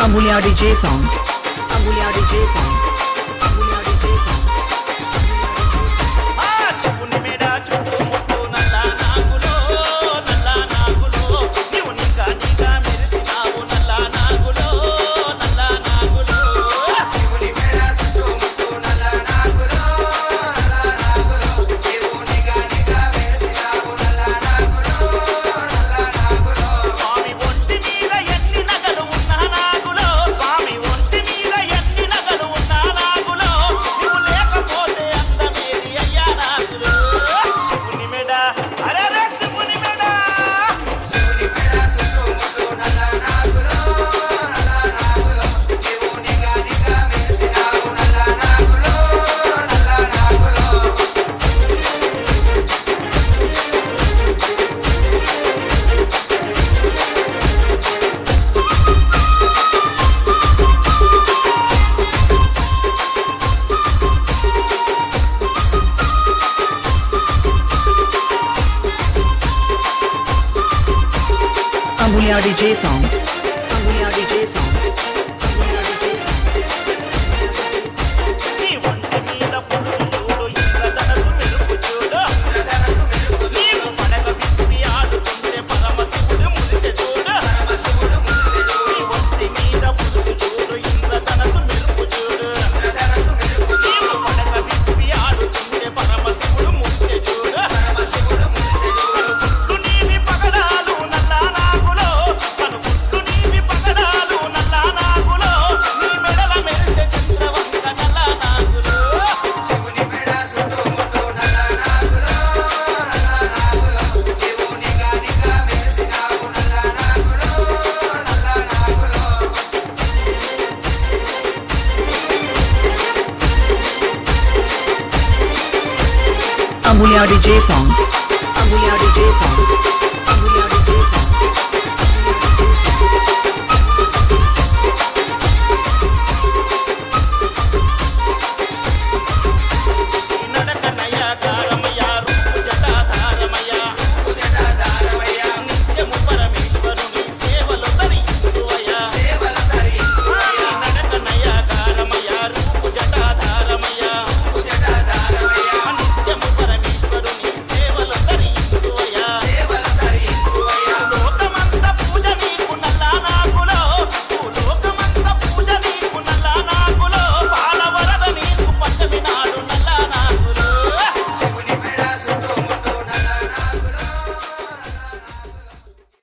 Ambulia DJ Songs. Ambulia DJ Songs. We Are DJ songs. DJ songs. Amuya DJ songs. Amuya DJ songs.